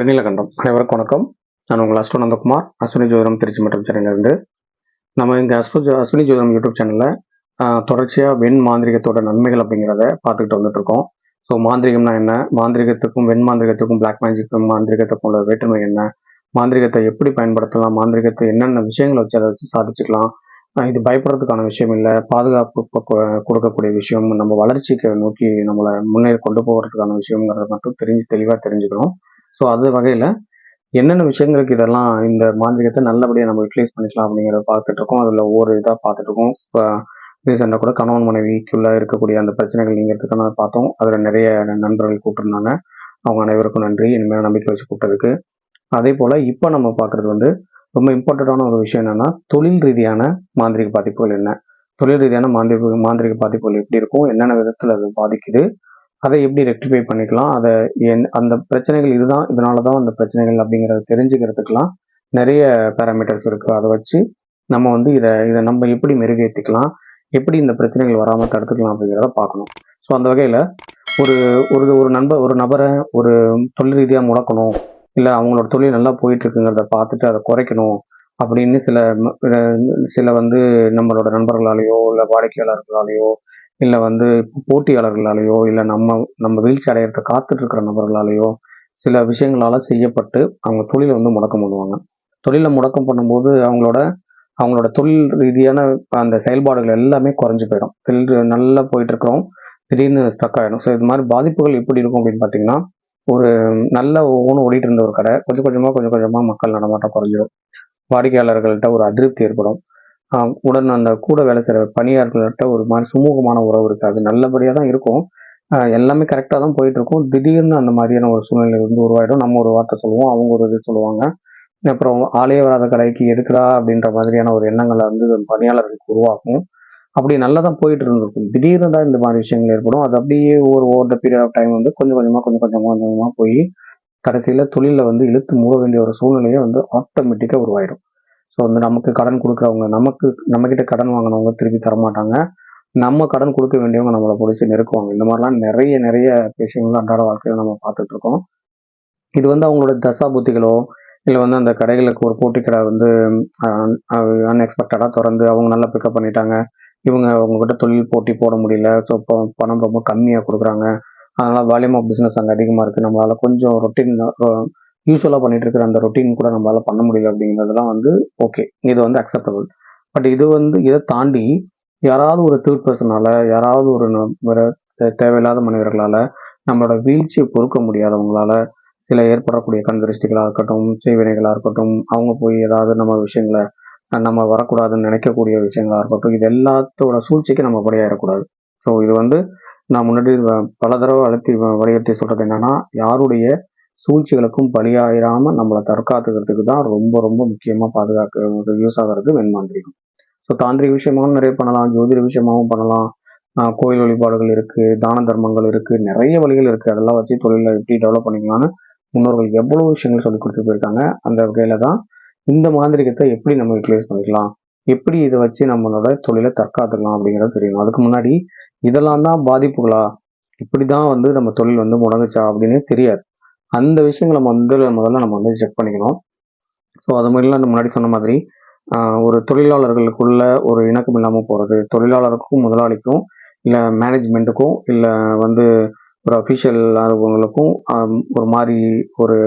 திருநீலகண்டம். அனைவருக்கும் வணக்கம். நான் உங்கள் அஸ்டோ நந்தகுமார். அஸ்வினி ஜோதிடம் திருச்சி மற்றும் சென்னையிலிருந்து. நம்ம இந்த அஸ்டோ அஸ்வினி ஜோதிடம் யூடியூப் சேனலில் தொடர்ச்சியாக வெண் மாந்திரிகத்தோட நன்மைகள் அப்படிங்கிறத பார்த்துக்கிட்டு வந்துட்டு இருக்கோம். ஸோ மாந்திரிகம்னா என்ன? மாந்திரிகத்துக்கும் வெண் மாந்திரிகத்துக்கும் பிளாக் மேஜிக்கும் மாந்திரிகத்துக்கும் உள்ள வேற்றுமை என்ன? மாந்திரிகத்தை எப்படி பயன்படுத்தலாம்? மாந்திரிகத்தை என்னென்ன விஷயங்களை வச்சு அதை வச்சு சாதிச்சுக்கலாம்? இது பயப்படுறதுக்கான விஷயம் இல்லை. பாதுகாப்பு கொ- கொடுக்கக்கூடிய விஷயம் நம்ம வளர்ச்சிக்கு நோக்கி நம்மளை முன்னேறி கொண்டு போகிறதுக்கான விஷயங்கிறத மட்டும் தெரிஞ்சு தெளிவாக தெரிஞ்சுக்கணும். ஸோ அது வகையில் என்னென்ன விஷயங்களுக்கு இதெல்லாம் இந்த மாந்திரிகத்தை நல்லபடியாக நம்ம யூட்டிலைஸ் பண்ணிக்கலாம் அப்படிங்கிறத பார்த்துட்டு இருக்கோம். அதில் ஒவ்வொரு இதாக பார்த்துட்டு இருக்கோம். இப்போ ரீசெண்டாக கூட கணவன் மனைவிக்குள்ளே இருக்கக்கூடிய அந்த பிரச்சனைகள் நீங்கிறதுக்கான பார்த்தோம். அதில் நிறைய நண்பர்கள் கூப்பிட்டுருந்தாங்க. அவங்க அனைவருக்கும் நன்றி. இனிமேல் நம்பிக்கை வச்சு கூப்பிட்டதுக்கு. அதே போல் இப்போ நம்ம பார்க்குறது வந்து ரொம்ப இம்பார்ட்டண்ட்டான ஒரு விஷயம் என்னென்னா தொழில் ரீதியான மாந்திரிக பாதிப்புகள் என்ன? தொழில் ரீதியான மாந்திரிக மாந்திரிக பாதிப்புகள் எப்படி இருக்கும்? என்னென்ன விதத்தில் அது பாதிக்குது? அதை எப்படி ரெக்டிஃபை பண்ணிக்கலாம்? அதை என் அந்த பிரச்சனைகள் இதுதான். இதனால தான் அந்த பிரச்சனைகள் அப்படிங்கிறத தெரிஞ்சுக்கிறதுக்கெலாம் நிறைய பேராமீட்டர்ஸ் இருக்குது அதை வச்சு நம்ம வந்து இதை இதை நம்ம எப்படி மெருகேற்றிக்கலாம் எப்படி இந்த பிரச்சனைகள் வராமல் தடுத்துக்கலாம் அப்படிங்கிறத பார்க்கணும். ஸோ அந்த வகையில் ஒரு ஒரு ஒரு நண்பர் ஒரு நபரை ஒரு தொழில் ரீதியாக முடக்கணும். இல்லை அவங்களோட தொழில் நல்லா போயிட்டுருக்குங்கிறத பார்த்துட்டு அதை குறைக்கணும் அப்படின்னு சில சில வந்து நம்மளோட நண்பர்களாலேயோ இல்லை வாடிக்கையாளர்களாலேயோ இல்லை வந்து போட்டியாளர்களாலேயோ இல்லை நம்ம நம்ம வீழ்ச்சி அடையிறத காத்துட்டு இருக்கிற நபர்களாலேயோ சில விஷயங்களால் செய்யப்பட்டு அவங்க தொழிலை வந்து முடக்கம் பண்ணுவாங்க. தொழிலை முடக்கம் பண்ணும்போது அவங்களோட அவங்களோட தொழில் ரீதியான அந்த செயல்பாடுகள் எல்லாமே குறைஞ்சு போயிடும். தொழில் நல்லா போயிட்டு இருக்கிறோம் திடீர்னு ஸ்டக் ஆகிடும் ஸோ இது மாதிரி பாதிப்புகள் எப்படி இருக்கும் அப்படின்னு பார்த்தீங்கன்னா ஒரு நல்ல ஒவ்வொன்றும் ஓடிட்டு இருந்த ஒரு கடை கொஞ்சம் கொஞ்சமாக கொஞ்சம் கொஞ்சமாக மக்கள் நடமாட்டம் குறைஞ்சிடும் வாடிக்கையாளர்கள்ட்ட ஒரு அதிருப்தி ஏற்படும். உடன் அந்த கூட வேலை செய்கிற பணியாளர்கள்ட்ட ஒரு மாதிரி சுமூகமான உறவு இருக்காது நல்லபடியாக தான் இருக்கும். எல்லாமே கரெக்டாக தான் போயிட்டு இருக்கும். திடீர்னு அந்த மாதிரியான ஒரு சூழ்நிலை வந்து உருவாயிடும். நம்ம ஒரு வார்த்தை சொல்லுவோம் அவங்க ஒரு இது சொல்லுவாங்க. அப்புறம் ஆலய வராத கடைக்கு எதுக்குடா அப்படின்ற மாதிரியான ஒரு எண்ணங்களை வந்து பணியாளர்களுக்கு உருவாக்கும் அப்படி நல்லா தான் போயிட்டு இருந்திருக்கும். திடீர்னு தான் இந்த மாதிரி விஷயங்கள் ஏற்படும். அது அப்படியே ஒரு over the period of time வந்து கொஞ்சம் கொஞ்சமாக கொஞ்சம் கொஞ்சமாக கொஞ்சம் கொஞ்சமாக போய் கடைசியில் தொழிலில் வந்து இழுத்து மூட வேண்டிய ஒரு சூழ்நிலையை வந்து ஆட்டோமேட்டிக்காக உருவாயிடும். ஸோ வந்து நமக்கு கடன் கொடுக்குறவங்க நமக்கு நம்மக்கிட்ட கடன் வாங்கினவங்க திருப்பி தரமாட்டாங்க. நம்ம கடன் கொடுக்க வேண்டியவங்க நம்மளை பிடிச்சி நெருக்குவாங்க. இந்த மாதிரிலாம் நிறைய நிறைய விஷயங்கள் அன்றாட வாழ்க்கையில் நம்ம பார்த்துட்டு இருக்கோம். இது வந்து அவங்களோட தசா புத்திகளோ இல்லை வந்து அந்த கடைகளுக்கு ஒரு போட்டி கடை வந்து அன்எக்ஸ்பெக்டடாக திறந்து அவங்க நல்லா பிக்கப் பண்ணிட்டாங்க. இவங்க அவங்ககிட்ட தொழில் போட்டி போட முடியல. ஸோ இப்போ பணம் ரொம்ப கம்மியாக கொடுக்குறாங்க. அதனால் வால்யூம் ஆஃப் பிஸ்னஸ் அங்கே அதிகமாக இருக்குது நம்மளால் கொஞ்சம் ரொட்டீன் யூஸ்வலாக பண்ணிட்டு இருக்கிற அந்த ரொட்டீன் கூட நம்மளால் பண்ண முடியல அப்படிங்கிறதுலாம் வந்து ஓகே இது வந்து அக்செப்டபுள் பட் இது வந்து இதை தாண்டி யாராவது ஒரு தேர்ட் பர்சனால யாராவது ஒரு ந- தே- தேவையில்லாத மனிதர்களால் நம்மளோட வீழ்ச்சியை பொறுக்க முடியாதவங்களால சில ஏற்படக்கூடிய கண்திருஷ்டிகளாக இருக்கட்டும் செய்வினைகளாக இருக்கட்டும் அவங்க போய் ஏதாவது நம்ம விஷயங்களை நம்ம வரக்கூடாதுன்னு நினைக்கக்கூடிய விஷயங்களாக இருக்கட்டும் இது எல்லாத்தோட சூழ்ச்சிக்கு நம்ம பலியாயிடக்கூடாது ஸோ இது வந்து நான் முன்னாடி பல தடவை அழுத்தி வலியுறுத்தி சொல்கிறது என்னன்னா யாருடைய சூழ்ச்சிகளுக்கும் பலியாயிராமல் நம்மளை தற்காத்துக்கிறதுக்கு தான் ரொம்ப ரொம்ப முக்கியமாக பாதுகாக்க யூஸ் ஆகிறது வெண்மாந்திரிகம். ஸோ தாந்திரிக விஷயமாகவும் நிறைய பண்ணலாம் ஜோதிட விஷயமாகவும் பண்ணலாம். கோயில் வழிபாடுகள் இருக்குது தான தர்மங்கள் இருக்குது நிறைய வழிகள் இருக்குது அதெல்லாம் வச்சு தொழிலை எப்படி டெவலப் பண்ணிக்கலாம்னு முன்னோர்கள் எவ்வளோ விஷயங்கள் சொல்லி கொடுத்து போயிருக்காங்க அந்த வகையில் தான் இந்த மாந்திரிகத்தை எப்படி நம்ம யூட்டிலைஸ் பண்ணிக்கலாம் எப்படி இதை வச்சு நம்மளோட தொழிலை தற்காத்துக்கலாம் அப்படிங்கிறது தெரியணும். அதுக்கு முன்னாடி இதெல்லாம் தான் பாதிப்புகளா? இப்படிதான் வந்து நம்ம தொழில் வந்து முடங்குச்சா அப்படின்னு தெரியாது. அந்த விஷயங்களை முதல்ல முதல்ல நம்ம வந்து செக் பண்ணிக்கணும். ஸோ அது மாதிரிலாம் முன்னாடி சொன்ன மாதிரி ஒரு தொழிலாளர்களுக்குள்ள ஒரு இணக்கம் இல்லாமல் போகிறது தொழிலாளருக்கும் முதலாளிக்கும் இல்லை மேனேஜ்மெண்ட்டுக்கும் இல்லை வந்து ஒரு அஃபிஷியல் அவங்களுக்கும் ஒரு மாதிரி ஒரு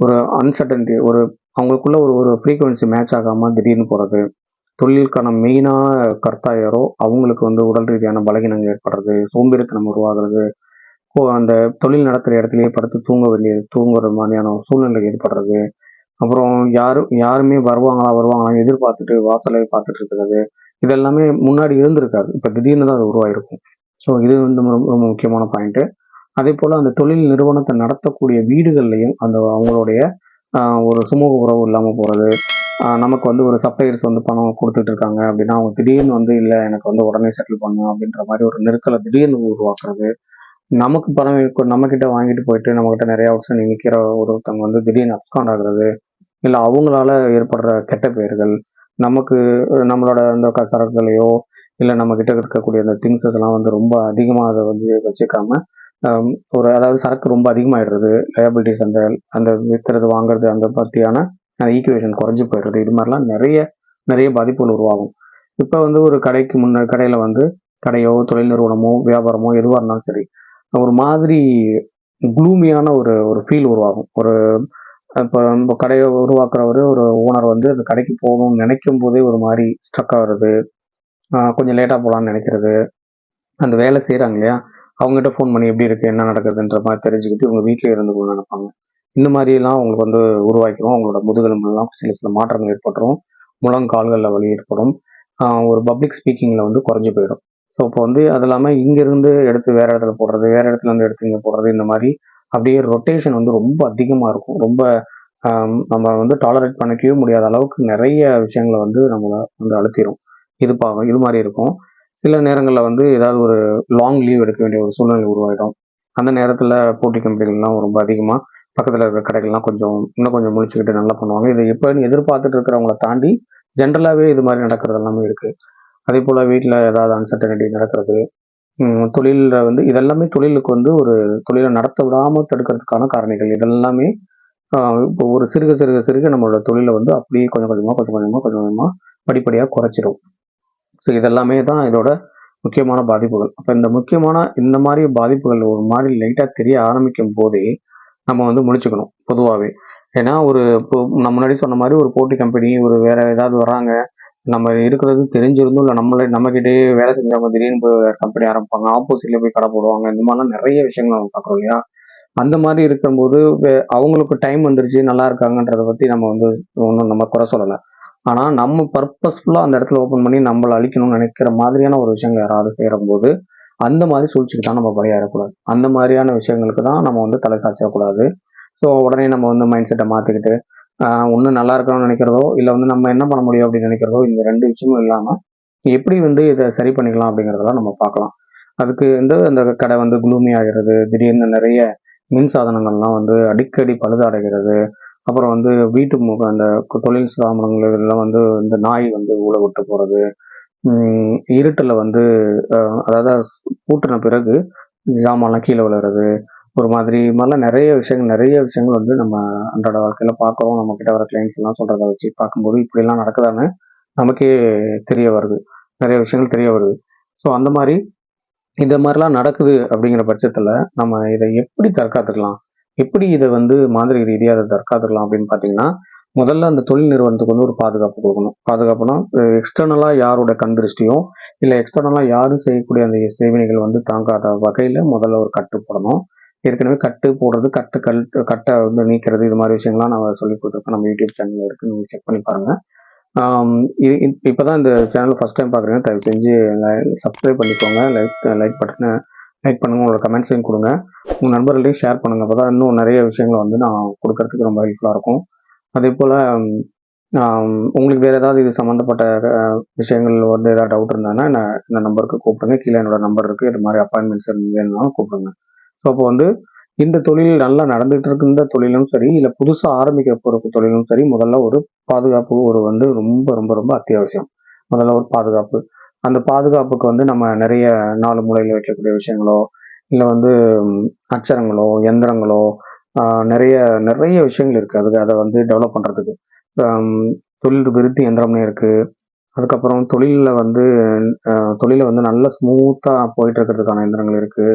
ஒரு அன்சர்டன்டி ஒரு அவங்களுக்குள்ள ஒரு ஒரு ஃப்ரீக்குவென்சி மேட்ச் ஆகாமல் திடீர்னு போகிறது தொழிலுக்கான மெயினான கர்த்தா யாரோ அவங்களுக்கு வந்து உடல் ரீதியான பலகீனங்கள் ஏற்படுறது சோம்பேறித்தனம் உருவாகிறது அந்த தொழில் நடக்கிற இடத்துலயே படுத்து தூங்க வேண்டியது தூங்குற மாதிரியான ஒரு சூழ்நிலை ஏற்படுறது அப்புறம் யாரும் யாருமே வருவாங்களா வருவாங்களா எதிர்பார்த்துட்டு வாசலை பார்த்துட்டு இருக்கிறது. இதெல்லாமே முன்னாடி இருந்திருக்காது. இப்போ திடீர்னு தான் அது உருவாயிருக்கும். ஸோ இது வந்து ரொம்ப ரொம்ப முக்கியமான பாயிண்ட்டு அதே போல் அந்த தொழில் நிறுவனத்தை நடத்தக்கூடிய வீடுகள்லையும் அந்த அவங்களுடைய ஒரு சுமூக உறவு இல்லாமல் போகிறது நமக்கு வந்து ஒரு சப்ளையர்ஸ் வந்து பணம் கொடுத்துட்டு இருக்காங்க அப்படின்னா அவங்க திடீர்னு வந்து இல்லை எனக்கு வந்து உடனே செட்டில் பண்ணும் அப்படின்ற மாதிரி ஒரு நெருக்கலை திடீர்னு உருவாக்குறது. நமக்கு பணம் நம்மக்கிட்ட நம்ம கிட்ட வாங்கிட்டு போயிட்டு நம்ம கிட்ட நிறைய வருஷம் நிற்கிற ஒருத்தவங்க வந்து திடீர்னு அப்காண்ட் ஆகுறது இல்லை அவங்களால ஏற்படுற கெட்ட பெயர்கள் நமக்கு நம்மளோட அந்த சரக்குகளையோ இல்லை நம்ம கிட்ட இருக்கக்கூடிய அந்த திங்ஸ் இதெல்லாம் வந்து ரொம்ப அதிகமாக அதை வந்து வச்சுக்காம ஒரு அதாவது சரக்கு ரொம்ப அதிகமாகிடுறது லயபிலிட்டிஸ் அந்த அந்த விற்கிறது வாங்குறது அந்த பற்றியான ஈக்குவேஷன் குறைஞ்சி போயிடுறது இது மாதிரிலாம் நிறைய நிறைய பாதிப்புகள் உருவாகும். இப்போ வந்து ஒரு கடைக்கு முன்ன கடையில் வந்து கடையோ தொழில் நிறுவனமோ வியாபாரமோ எதுவாக இருந்தாலும் சரி ஒரு மாதிரி க்ளூமியான ஒரு ஒரு ஃபீல் உருவாகும். ஒரு இப்போ நம்ம கடையை உருவாக்குறவர் ஒரு ஓனர் வந்து அந்த கடைக்கு போகணும்னு நினைக்கும் போதே ஒரு மாதிரி ஸ்ட்ரக் ஆகுறது கொஞ்சம் லேட்டாக போகலான்னு நினைக்கிறது அந்த வேலை செய்கிறாங்க இல்லையா? அவங்ககிட்ட ஃபோன் பண்ணி எப்படி இருக்குது என்ன நடக்குதுன்ற மாதிரி தெரிஞ்சுக்கிட்டு இவங்க வீட்டிலே கொண்டு நினைப்பாங்க. இந்த மாதிரிலாம் அவங்களுக்கு வந்து உருவாக்கிடும் அவங்களோட முதுகெலும்புலாம் சில சில மாற்றங்கள் ஏற்பட்டுரும். முழங்கால்களில் வலி ஏற்படும். ஒரு பப்ளிக் ஸ்பீக்கிங்கில் வந்து குறைஞ்சி போயிடும். ஸோ இப்போ வந்து அது இல்லாமல் இங்கேருந்து எடுத்து வேறு இடத்துல போடுறது வேறு இடத்துல இருந்து எடுத்து இங்கே போடுறது இந்த மாதிரி அப்படியே ரொட்டேஷன் வந்து ரொம்ப அதிகமாக இருக்கும். ரொம்ப நம்ம வந்து டாலரேட் பண்ணிக்கவே முடியாத அளவுக்கு நிறைய விஷயங்களை வந்து நம்மளை வந்து அழுத்திடும் இது பாவம் இது மாதிரி இருக்கும். சில நேரங்களில் வந்து ஏதாவது ஒரு லாங் லீவ் எடுக்க வேண்டிய ஒரு சூழ்நிலை உருவாயிடும். அந்த நேரத்தில் போட்டி கம்பெனிகள்லாம் ரொம்ப அதிகமாக பக்கத்தில் இருக்கிற கடைகள்லாம் கொஞ்சம் இன்னும் கொஞ்சம் முழிச்சுக்கிட்டு நல்லா பண்ணுவாங்க. இதை எப்போன்னு எதிர்பார்த்துட்டு இருக்கிறவங்கள தாண்டி ஜென்ரலாகவே இது மாதிரி நடக்கிறது எல்லாமே இருக்குது அதே போல் வீட்டில் ஏதாவது அன்சர்டனிட்டி நடக்கிறது தொழிலில் வந்து இதெல்லாமே தொழிலுக்கு வந்து ஒரு தொழிலை நடத்த விடாமல் தடுக்கிறதுக்கான காரணிகள். இதெல்லாமே இப்போ ஒரு சிறுக சிறுக சிறுக நம்மளோட தொழிலை வந்து அப்படியே கொஞ்சம் கொஞ்சமாக கொஞ்சம் கொஞ்சமாக கொஞ்சம் கொஞ்சமாக படிப்படியாக குறைச்சிரும். ஸோ இதெல்லாமே தான் இதோட முக்கியமான பாதிப்புகள். அப்போ இந்த முக்கியமான இந்த மாதிரி பாதிப்புகள் ஒரு மாதிரி லைட்டாக தெரிய ஆரம்பிக்கும் போதே நம்ம வந்து முடிச்சுக்கணும் பொதுவாகவே ஏன்னா ஒரு இப்போ நான் முன்னாடி சொன்ன மாதிரி ஒரு போட்டி கம்பெனி ஒரு வேற ஏதாவது வராங்க நம்ம இருக்கிறது தெரிஞ்சிருந்தும் இல்லை நம்மளே நம்மகிட்டயே வேலை செஞ்சவங்க திடீர்னு போய் கம்பெனி ஆரம்பிப்பாங்க. ஆப்போசிட்ல போய் கடை போடுவாங்க. இந்த மாதிரிலாம் நிறைய விஷயங்கள் நம்ம பார்க்குறோம் இல்லையா? அந்த மாதிரி இருக்கும்போது அவங்களுக்கு டைம் வந்துருச்சு நல்லா இருக்காங்கன்றத பத்தி நம்ம வந்து ஒன்றும் நம்ம குறை சொல்லலை. ஆனா நம்ம பர்பஸ்ஃபுல்லாக அந்த இடத்துல ஓப்பன் பண்ணி நம்மளை அழிக்கணும்னு நினைக்கிற மாதிரியான ஒரு விஷயங்கள் யாராவது செய்கிறபோது அந்த மாதிரி சூழ்ச்சிக்கு தான் நம்ம பலியாறக்கூடாது அந்த மாதிரியான விஷயங்களுக்கு தான் நம்ம வந்து தலை சாய்ச்சக்கூடாது ஸோ உடனே நம்ம வந்து மைண்ட் செட்டை மாற்றிக்கிட்டு ஒன்று நல்லா இருக்கணும்னு நினைக்கிறதோ இல்லை வந்து நம்ம என்ன பண்ண முடியும் அப்படின்னு நினைக்கிறதோ இந்த ரெண்டு விஷயமும் இல்லாமல் எப்படி வந்து இதை சரி பண்ணிக்கலாம் அப்படிங்கிறதெல்லாம் நம்ம பார்க்கலாம். அதுக்கு வந்து அந்த கடை வந்து குளூமி ஆகிறது திடீர்னு நிறைய மின் சாதனங்கள்லாம் வந்து அடிக்கடி பழுதடைகிறது அப்புறம் வந்து வீட்டு முக அந்த தொழில் சாமான்கள் இதெல்லாம் வந்து இந்த நாய் வந்து ஊழ விட்டு போகிறது இருட்டில் வந்து அதாவது பூட்டின பிறகு ஜாமான்லாம் கீழே விழுறது ஒரு மாதிரி மாதிரிலாம் நிறைய விஷயங்கள் நிறைய விஷயங்கள் வந்து நம்ம அன்றாட வாழ்க்கையில் பார்க்குறோம். நம்மக்கிட்ட வர கிளைண்ட்ஸ் எல்லாம் சொல்கிறத வச்சு பார்க்கும்போது இப்படிலாம் நடக்குதான்னு நமக்கே தெரிய வருது. நிறைய விஷயங்கள் தெரிய வருது. ஸோ அந்த மாதிரி இந்த மாதிரிலாம் நடக்குது அப்படிங்கிற பட்சத்தில் நம்ம இதை எப்படி தற்காத்துக்கலாம்? எப்படி இதை வந்து மாதிரி ரீதியாக அதை தற்காத்துக்கலாம் அப்படின்னு பார்த்தீங்கன்னா முதல்ல அந்த தொழில் நிறுவனத்துக்கு வந்து ஒரு பாதுகாப்பு கொடுக்கணும். பாதுகாப்புனா எக்ஸ்டர்னலாக யாரோட கண் திருஷ்டியும் இல்லை எக்ஸ்டர்னலாக யாரும் செய்யக்கூடிய அந்த சேவனைகள் வந்து தாங்காத வகையில் முதல்ல ஒரு கட்டு போடணும் ஏற்கனவே கட்டு போடுறது கட்டு கல் கட்டை வந்து நீக்கிறது இது மாதிரி விஷயங்கள்லாம் நான் சொல்லி கொடுத்துருக்கேன் நம்ம யூடியூப் சேனல் இருக்குது நீங்கள் செக் பண்ணி பாருங்கள் இப்போ தான் இந்த சேனல் ஃபஸ்ட் டைம் பார்க்குறீங்க தயவு செஞ்சு சப்ஸ்கிரைப் பண்ணிக்கோங்க. லைக் லைக் பட்டனை லைக் பண்ணுங்கள் உங்களோட கமெண்ட்ஸையும் கொடுங்க. உங்கள் நண்பர்களையும் ஷேர் பண்ணுங்கள் அப்போ தான் இன்னும் நிறைய விஷயங்களை வந்து நான் கொடுக்கறதுக்கு ரொம்ப ஹெல்ப்ஃபுல்லாக இருக்கும். அதே போல் உங்களுக்கு வேறு ஏதாவது இது சம்மந்தப்பட்ட விஷயங்கள் வந்து ஏதாவது டவுட் இருந்தாங்கன்னா நான் இந்த நம்பருக்கு கூப்பிடுங்க. கீழே என்னோட நம்பர் இருக்குது இது மாதிரி அப்பாயின்மெண்ட்ஸ் வேணும்னாலும் கூப்பிடுங்க. ஸோ அப்போ வந்து இந்த தொழில் நல்லா நடந்துகிட்டு இருக்கின்ற இந்த தொழிலும் சரி இல்லை புதுசாக ஆரம்பிக்க போகிற தொழிலும் சரி முதல்ல ஒரு பாதுகாப்பு ஒரு வந்து ரொம்ப ரொம்ப ரொம்ப அத்தியாவசியம். முதல்ல ஒரு பாதுகாப்பு. அந்த பாதுகாப்புக்கு வந்து நம்ம நிறைய நாலு மூலையில் வைக்கக்கூடிய விஷயங்களோ இல்லை வந்து அச்சரங்களோ எந்திரங்களோ நிறைய நிறைய விஷயங்கள் இருக்குது அதுக்கு அதை வந்து டெவலப் பண்ணுறதுக்கு தொழில் விருத்தி எந்திரம்னு இருக்குது அதுக்கப்புறம் தொழிலில் வந்து தொழிலை வந்து நல்ல ஸ்மூத்தாக போயிட்டு இருக்கிறதுக்கான எந்திரங்கள் இருக்குது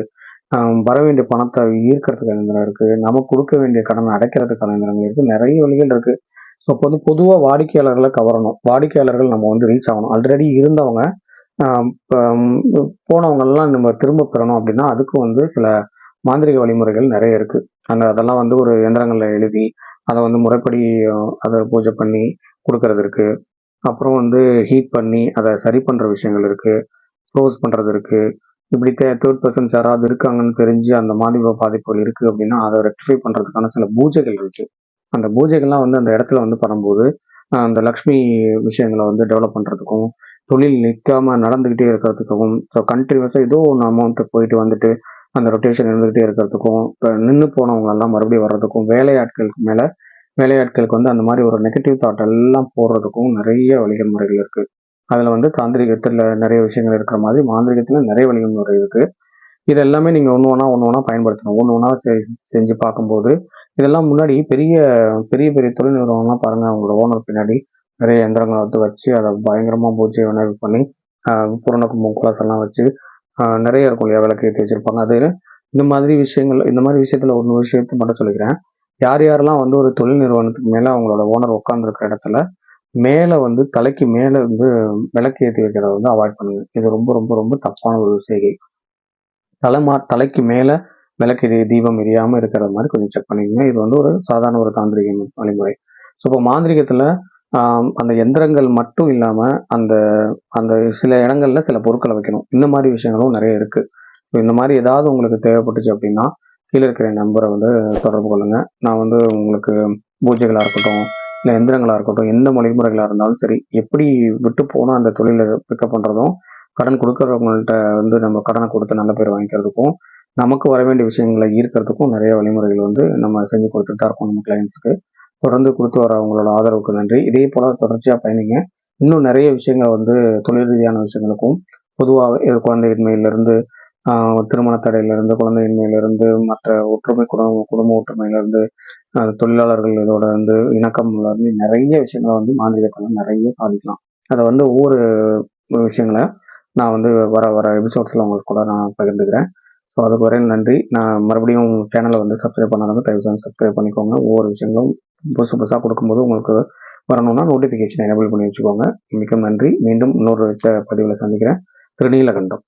வர வேண்டிய பணத்தை ஈர்க்கிறதுக்கான இயந்திரம் இருக்குது நம்ம கொடுக்க வேண்டிய கடனை அடைக்கிறதுக்கான இயந்திரங்கள் இருக்குது நிறைய வழிகள் இருக்குது ஸோ இப்போ வந்து பொதுவாக வாடிக்கையாளர்களை கவரணும். வாடிக்கையாளர்கள் நம்ம வந்து ரீச் ஆகணும். ஆல்ரெடி இருந்தவங்க போனவங்கள்லாம் போனவங்கெல்லாம் நம்ம திரும்ப பெறணும் அப்படின்னா அதுக்கு வந்து சில மாந்திரிக வழிமுறைகள் நிறைய இருக்குது அந்த அதெல்லாம் வந்து ஒரு இயந்திரங்களில் எழுதி அதை வந்து முறைப்படி அதை பூஜை பண்ணி கொடுக்கறது இருக்குது அப்புறம் வந்து ஹீட் பண்ணி அதை சரி பண்ணுற விஷயங்கள் இருக்குது க்ளோஸ் பண்ணுறது இருக்குது இப்படி தேர்ட் பர்சன்ஸ் யாராவது இருக்காங்கன்னு தெரிஞ்சு அந்த மாதிரி பாதிப்புகள் இருக்கு அப்படின்னா அதை ரெக்டிஃபை பண்றதுக்கான சில பூஜைகள் இருக்கு. அந்த பூஜைகள்லாம் வந்து அந்த இடத்துல வந்து பண்ணும்போது அந்த லக்ஷ்மி விஷயங்களை வந்து டெவலப் பண்றதுக்கும் தொழில் நிற்காம நடந்துகிட்டே இருக்கிறதுக்கும் ஸோ கண்டினியூஸாக ஏதோ ஒன்று அமௌண்ட் போயிட்டு வந்துட்டு அந்த ரொட்டேஷன் இருந்துகிட்டே இருக்கிறதுக்கும் இப்போ நின்று போனவங்களெல்லாம் மறுபடியும் வர்றதுக்கும் வேலையாட்களுக்கு மேலே வேலையாட்களுக்கு வந்து அந்த மாதிரி ஒரு நெகட்டிவ் தாட் எல்லாம் போடுறதுக்கும் நிறைய வழிகள் முறைகள் இருக்குது அதில் வந்து தாந்திரிகத்தில் நிறைய விஷயங்கள் இருக்கிற மாதிரி மாந்திரிகத்தில் நிறைய வழிமுறை இருக்குது இது எல்லாமே நீங்கள் ஒன்று ஒன்றா ஒன்று ஒன்றா பயன்படுத்தணும் ஒன்று ஒன்றா செஞ்சு பார்க்கும்போது இதெல்லாம் முன்னாடி பெரிய பெரிய பெரிய தொழில் நிறுவனம்லாம் பாருங்கள் அவங்களோட ஓனர் பின்னாடி நிறைய எந்திரங்களை வந்து வச்சு அதை பயங்கரமாக பூஜை உணவு பண்ணி புரண கும்பம் குலாஸ் எல்லாம் வச்சு நிறைய இருக்கும் இல்லையா? விளக்கு ஏற்றி வச்சிருப்பாங்க. அது இந்த மாதிரி விஷயங்கள் இந்த மாதிரி விஷயத்தில் ஒரு விஷயத்தை மட்டும் சொல்லிக்கிறேன். யார் யாரெல்லாம் வந்து ஒரு தொழில் நிறுவனத்துக்கு மேலே அவங்களோட ஓனர் உட்காந்துருக்க இடத்துல மேலே வந்து தலைக்கு மேலே வந்து விளக்கு ஏற்றி வைக்கிறத வந்து அவாய்ட் பண்ணுங்க. இது ரொம்ப ரொம்ப ரொம்ப தப்பான ஒரு செய்கை. தலை மா தலைக்கு மேலே விளக்கு எரிய தீபம் எரியாமல் இருக்கிற மாதிரி கொஞ்சம் செக் பண்ணிக்கங்க. இது வந்து ஒரு சாதாரண ஒரு தாந்திரிக வழிமுறை. ஸோ இப்போ மாந்திரிகத்தில் அந்த எந்திரங்கள் மட்டும் இல்லாமல் அந்த அந்த சில இடங்கள்ல சில பொருட்களை வைக்கணும். இந்த மாதிரி விஷயங்களும் நிறைய இருக்குது இந்த மாதிரி ஏதாவது உங்களுக்கு தேவைப்பட்டுச்சு அப்படின்னா கீழே இருக்கிற நம்பரை வந்து தொடர்பு கொள்ளுங்கள் நான் வந்து உங்களுக்கு பூஜைகளாக இருக்கட்டும் இல்லை எந்திரங்களாக இருக்கட்டும் எந்த வழிமுறைகளாக இருந்தாலும் சரி எப்படி விட்டு போனால் அந்த தொழிலை பிக்கப் பண்ணுறதும் கடன் கொடுக்குறவங்கள்ட்ட வந்து நம்ம கடனை கொடுத்து நல்ல பேர் வாங்கிக்கிறதுக்கும் நமக்கு வர வேண்டிய விஷயங்களை ஈர்க்கிறதுக்கும் நிறைய வழிமுறைகள் வந்து நம்ம செஞ்சு கொடுத்துட்டு தான் இருக்கோம் நம்ம கிளைண்ட்ஸுக்கு தொடர்ந்து கொடுத்து வர அவங்களோட ஆதரவுக்கு நன்றி. இதே போல் தொடர்ச்சியாக பயணிங்க. இன்னும் நிறைய விஷயங்களை வந்து தொழில் ரீதியான விஷயங்களுக்கும் பொதுவாக குழந்தையின்மையிலிருந்து திருமண தடையிலிருந்து குழந்தையின்மையிலிருந்து மற்ற ஒற்றுமை குடும்ப குடும்ப ஒற்றுமையிலிருந்து தொழிலாளர்கள் இதோட வந்து இணக்கம் வந்து நிறைய விஷயங்களை வந்து மாந்திரிகத்தில் நிறைய பாதிக்கலாம். அதை வந்து ஒவ்வொரு விஷயங்களை நான் வந்து வர வர எபிசோட்ஸில் உங்களுக்கு கூட நான் பகிர்ந்துக்கிறேன். ஸோ அதுக்கு வரையும் நன்றி. நான் மறுபடியும் சேனலை வந்து சப்ஸ்கிரைப் பண்ணாதவங்க தயவு செஞ்சு சப்ஸ்கிரைப் பண்ணிக்கோங்க. ஒவ்வொரு விஷயங்களும் புதுசு புதுசாக கொடுக்கும்போது உங்களுக்கு வரணும்னா நோட்டிஃபிகேஷன் எனேபிள் பண்ணி வச்சுக்கோங்க. மிக்க நன்றி. மீண்டும் இன்னொரு பதிவில் சந்திக்கிறேன். திருநீலகண்டம்.